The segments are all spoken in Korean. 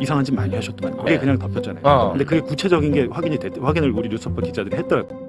이상한 짓 많이 하셨더만 그게 네. 그냥 덮였잖아요. 어. 근데 그게 구체적인 게 확인이 됐 확인을 우리 뉴스퍼 기자들이 했더라고.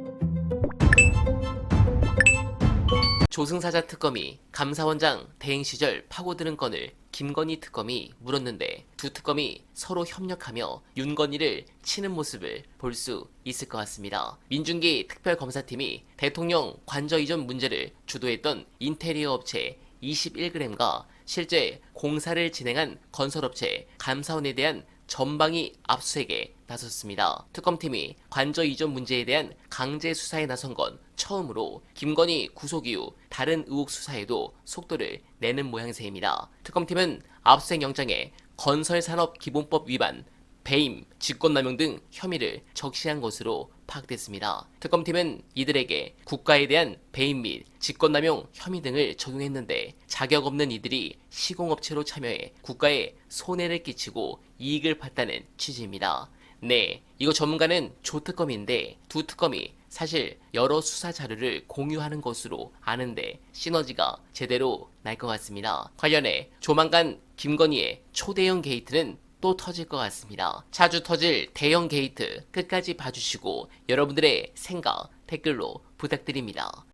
조승사자 특검이 감사원장 대행 시절 파고드는 건을 김건희 특검이 물었는데 두 특검이 서로 협력하며 윤건희를 치는 모습을 볼 수 있을 것 같습니다. 민중기 특별검사팀이 대통령 관저 이전 문제를 주도했던 인테리어 업체 21g과 실제 공사를 진행한 건설업체 감사원에 대한 전방위 압수수색에 나섰습니다. 특검팀이 관저 이전 문제에 대한 강제 수사에 나선 건 처음으로 김건희 구속 이후 다른 의혹 수사에도 속도를 내는 모양새입니다. 특검팀은 압수수색 영장에 건설산업기본법 위반, 배임, 직권남용 등 혐의를 적시한 것으로 파악됐습니다. 특검팀은 이들에게 국가에 대한 배임 및 직권남용 혐의 등을 적용했는데 자격 없는 이들이 시공업체로 참여해 국가에 손해를 끼치고 이익을 봤다는 취지입니다. 네, 이거 전문가는 조특검인데 두 특검이 사실 여러 수사 자료를 공유하는 것으로 아는데 시너지가 제대로 날 것 같습니다. 관련해 조만간 김건희의 초대형 게이트는 또 터질 것 같습니다. 자주 터질 대형 게이트 끝까지 봐주시고 여러분들의 생각 댓글로 부탁드립니다.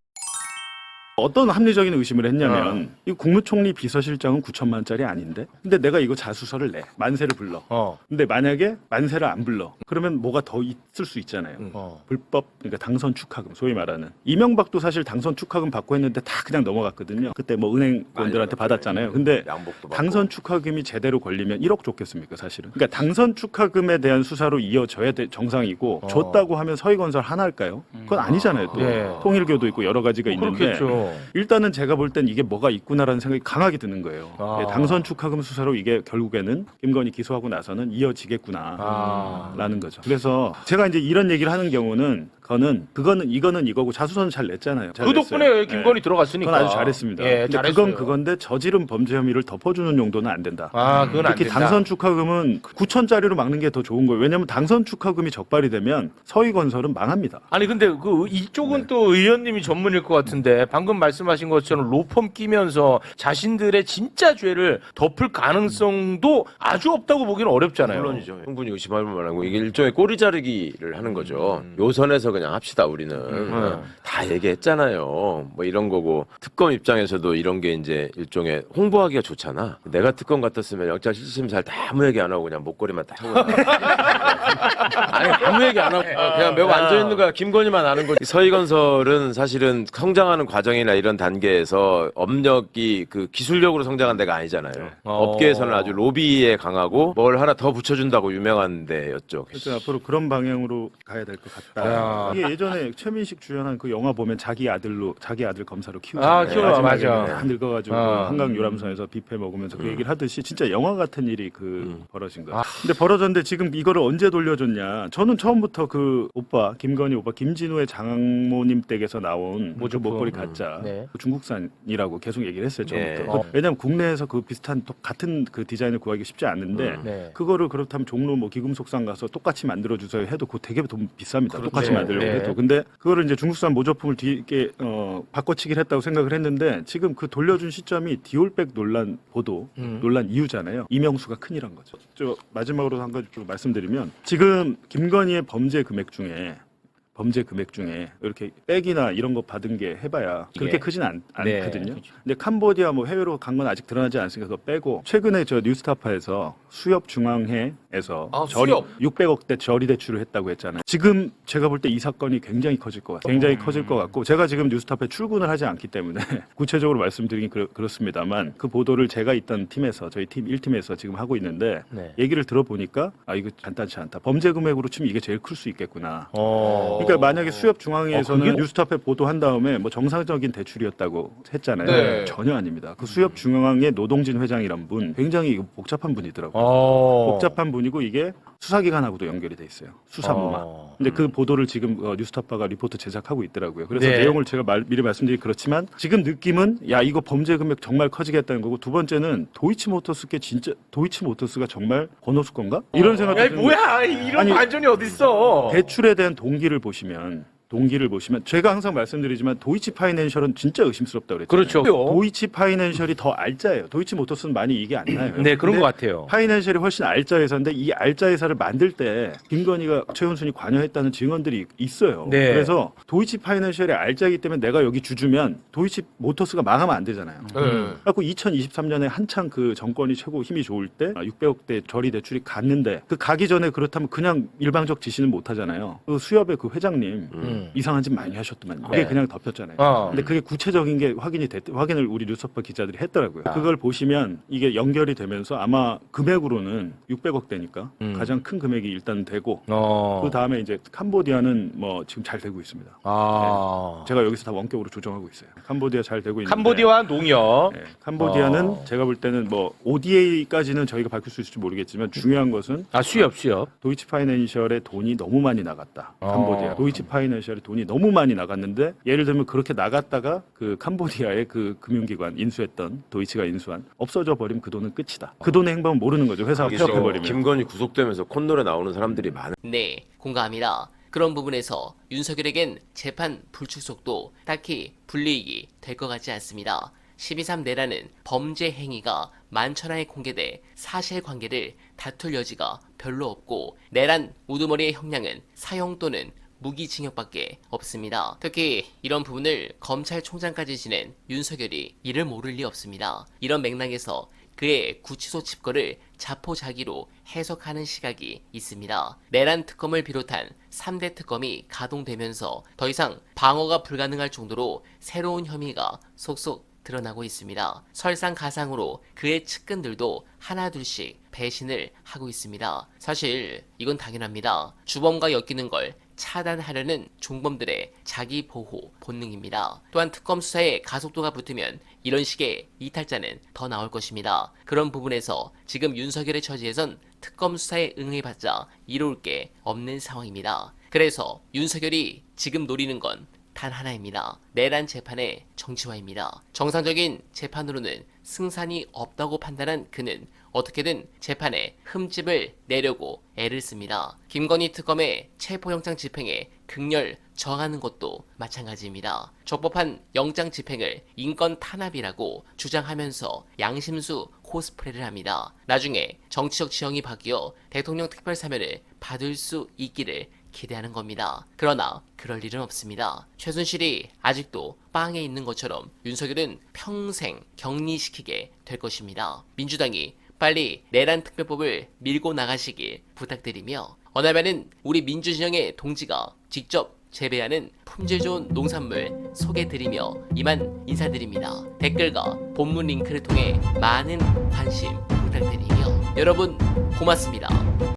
어떤 합리적인 의심을 했냐면 이 국무총리 비서실장은 9천만 원짜리 아닌데 근데 내가 이거 자수서를 내. 만세를 불러. 어. 근데 만약에 만세를 안 불러. 그러면 뭐가 더 있을 수 있잖아요. 어. 불법 그러니까 당선 축하금 소위 말하는. 이명박도 사실 당선 축하금 받고 했는데 다 그냥 넘어갔거든요. 그때 뭐 은행원들한테 받았잖아요. 근데 양복도 받고. 당선 축하금이 제대로 걸리면 1억 줬겠습니까 사실은? 그러니까 당선 축하금에 대한 수사로 이어져야 돼 정상이고 어. 줬다고 하면 서희건설 하나일까요? 그건 아니잖아요 또. 예. 통일교도 있고 여러 가지가 있는데. 그렇겠죠. 일단은 제가 볼 땐 이게 뭐가 있구나라는 생각이 강하게 드는 거예요. 아. 예, 당선 축하금 수사로 이게 결국에는 김건희 기소하고 나서는 이어지겠구나. 아. 라는 거죠. 그래서 제가 이제 이런 얘기를 하는 경우는 그거는 그거는 이거는 이거고 자수서는 잘 냈잖아요. 잘그 냈어요. 덕분에 김건희 예. 들어갔으니까. 그건 아주 잘했습니다. 예, 근데 잘했어요. 그건 그건데 저지른 범죄 혐의를 덮어주는 용도는 안 된다. 아, 그건 안 특히 된다. 당선 축하금은 9천짜리로 막는 게 더 좋은 거예요. 왜냐하면 당선 축하금이 적발이 되면 서희 건설은 망합니다. 아니 근데 그 이쪽은 네. 또 의원님이 전문일 것 같은데 방금 말씀하신 것처럼 로펌 끼면서 자신들의 진짜 죄를 덮을 가능성도 아주 없다고 보기는 어렵잖아요. 물론이죠. 충분히 의심할 만하고 이게 일종의 꼬리 자르기를 하는 거죠. 음. 요선에서 그냥 합시다 우리는 어, 다 얘기했잖아요. 뭐 이런 거고 특검 입장에서도 이런 게 이제 일종의 홍보하기가 좋잖아. 내가 특검 같았으면 영장 실질심사를 다 아무 얘기 안 하고 그냥 목걸이만 딱 하고 아니 아무 얘기 안 하고 그냥 매고 앉아 있는 거야. 김건희만 아는 거지. 서희건설은 사실은 성장하는 과정 이나 이런 단계에서 업력이 그 기술력으로 성장한 데가 아니잖아요. 어. 업계에서는 아주 로비에 강하고 뭘 하나 더 붙여준다고 유명한 데였죠. 그래서 앞으로 그런 방향으로 가야 될 것 같다. 야. 이게 예전에 최민식 주연한 그 영화 보면 자기 아들로 자기 아들 검사로 키우고 아, 거 맞아. 다 늙어가지고 어. 한강 유람선에서 뷔페 먹으면서 그 얘기를 하듯이 진짜 영화 같은 일이 그 벌어진 거예요. 아. 근데 벌어졌는데 지금 이거를 언제 돌려줬냐? 저는 처음부터 그 오빠 김건희 오빠 김진우의 장모님 댁에서 나온 그. 목걸이 가짜 네. 그 중국산이라고 계속 얘기를 했어요 처음부터. 예. 그- 어. 왜냐하면 국내에서 그 비슷한 또 같은 그 디자인을 구하기 쉽지 않은데 음. 네. 그거를 그렇다면 종로 뭐 기금속상 가서 똑같이 만들어 주세요 해도 그거 되게 돈 비쌉니다. 그렇죠. 똑같이 만들려고 네. 해도. 근데 그거를 이제 중국산 모조품을 뒤게 어 바꿔치기를 했다고 생각을 했는데 지금 그 돌려준 시점이 디올백 논란 보도 음. 논란 이후잖아요. 이명수가 큰일한 거죠. 저 마지막으로 한 가지 좀 말씀드리면 지금 김건희의 범죄 금액 중에 범죄 금액 중에 이렇게 백이나 이런 거 받은 게 해봐야 그렇게 예. 크진 않, 네. 않거든요. 근데 캄보디아 뭐 해외로 간 건 아직 드러나지 않으니까 그거 빼고 최근에 저 뉴스타파에서 수협 중앙회에서 아, 저리 수협. 600억대 저리 대출을 했다고 했잖아요. 지금 제가 볼 때 이 사건이 굉장히 커질 것 같아요. 굉장히 커질 것 같고 제가 지금 뉴스타파에 출근을 하지 않기 때문에 구체적으로 말씀드리긴 그렇, 그렇습니다만 그 보도를 제가 있던 팀에서 저희 팀 1팀에서 지금 하고 있는데 네. 얘기를 들어보니까 아 이거 간단치 않다. 범죄 금액으로 치면 이게 제일 클 수 있겠구나. 어. 그러니까 만약에 수협 중앙회에서는 어, 뉴스타파에 보도한 다음에 뭐 정상적인 대출이었다고 했잖아요. 네. 전혀 아닙니다. 그 수협 중앙회 노동진 회장이란 분 굉장히 복잡한 분이더라고요. 어. 복잡한 분이고 이게 수사기관하고도 연결이 돼 있어요. 수사무마. 어. 근데 그 보도를 지금 어, 뉴스타파가 리포트 제작하고 있더라고요. 그래서 네. 내용을 제가 말- 미리 말씀드리기 그렇지만 지금 느낌은 야 이거 범죄 금액 정말 커지겠다는 거고 두 번째는 도이치모터스께 진짜 도이치모터스가 정말 번호수 건가? 이런 생각도 야, 드는 뭐야? 이런 아니, 반전이 어딨어? 대출에 대한 동기를 보시면 동기를 보시면 제가 항상 말씀드리지만 도이치 파이낸셜은 진짜 의심스럽다 그랬잖아요. 그렇죠. 도이치 파이낸셜이 더 알짜예요. 도이치 모터스는 많이 이게 안 나요. 네, 그런 것 같아요. 파이낸셜이 훨씬 알짜 회사인데 이 알짜 회사를 만들 때 김건희가 최은순이 관여했다는 증언들이 있어요. 네. 그래서 도이치 파이낸셜이 알짜이기 때문에 내가 여기 주주면 도이치 모터스가 망하면 안 되잖아요. 음. 그래갖고 2023년에 한창 그 정권이 최고 힘이 좋을 때 600억대 저리 대출이 갔는데 그 가기 전에 그렇다면 그냥 일방적 지시는 못 하잖아요. 그 수협의 그 회장님 음. 이상한 짓 많이 하셨더만 그게 네. 그냥 덮였잖아요. 어. 근데 그게 구체적인 게 확인이 됐 확인을 우리 뉴스퍼 기자들이 했더라고요. 그걸 보시면 이게 연결이 되면서 아마 금액으로는 600억대니까 음. 가장 큰 금액이 일단 되고 어. 그 다음에 이제 캄보디아는 뭐 지금 잘 되고 있습니다. 아. 제가 여기서 다 원격으로 조정하고 있어요. 캄보디아 잘 되고 있는데 캄보디아와 농협. 네, 캄보디아는 어. 제가 볼 때는 뭐 ODA까지는 저희가 밝힐 수 있을지 모르겠지만 중요한 것은 아 수협 수협. 도이치 파이낸셜의 돈이 너무 많이 나갔다. 어. 캄보디아. 도이치 파이낸셜 의 돈이 너무 많이 나갔는데 예를 들면 그렇게 나갔다가 그 캄보디아의 그 금융기관 인수했던 도이치가 인수한 없어져 버리면 그 돈은 끝이다. 그 돈의 행방은 모르는 거죠. 회사가 이게 지금 폐업해 버리면. 김건희 구속되면서 콧노래 나오는 사람들이 많은 네, 공감합니다. 그런 부분에서 윤석열에겐 재판 불출석도 딱히 불리익이 될 것 같지 않습니다. 12.3 내라는 범죄 행위가 만천하에 공개돼 사실관계를 다툴 여지가 별로 없고 내란 우두머리의 형량은 사형 또는 무기징역밖에 없습니다. 특히 이런 부분을 검찰총장까지 지낸 윤석열이 이를 모를 리 없습니다. 이런 맥락에서 그의 구치소 칩거를 자포자기로 해석하는 시각이 있습니다. 내란 특검을 비롯한 3대 특검이 가동되면서 더 이상 방어가 불가능할 정도로 새로운 혐의가 속속 드러나고 있습니다. 설상가상으로 그의 측근들도 하나둘씩 배신을 하고 있습니다. 사실 이건 당연합니다. 주범과 엮이는 걸 차단하려는 종범들의 자기 보호 본능입니다. 또한 특검 수사에 가속도가 붙으면 이런 식의 이탈자는 더 나올 것입니다. 그런 부분에서 지금 윤석열의 처지에선 특검 수사에 응해봤자 이로울 게 없는 상황입니다. 그래서 윤석열이 지금 노리는 건 단 하나입니다. 내란 재판의 정치화입니다. 정상적인 재판으로는 승산이 없다고 판단한 그는 어떻게든 재판에 흠집을 내려고 애를 씁니다. 김건희 특검의 체포영장 집행에 극렬 저항하는 것도 마찬가지입니다. 적법한 영장 집행을 인권 탄압이라고 주장하면서 양심수 코스프레를 합니다. 나중에 정치적 지형이 바뀌어 대통령 특별 사면을 받을 수 있기를 기대하는 겁니다. 그러나 그럴 일은 없습니다. 최순실이 아직도 빵에 있는 것처럼 윤석열은 평생 격리시키게 될 것입니다. 민주당이 빨리 내란 특별법을 밀고 나가시길 부탁드리며 어나면은 우리 민주진영의 동지가 직접 재배하는 품질 좋은 농산물 소개드리며 이만 인사드립니다. 댓글과 본문 링크를 통해 많은 관심 부탁드리며 여러분 고맙습니다.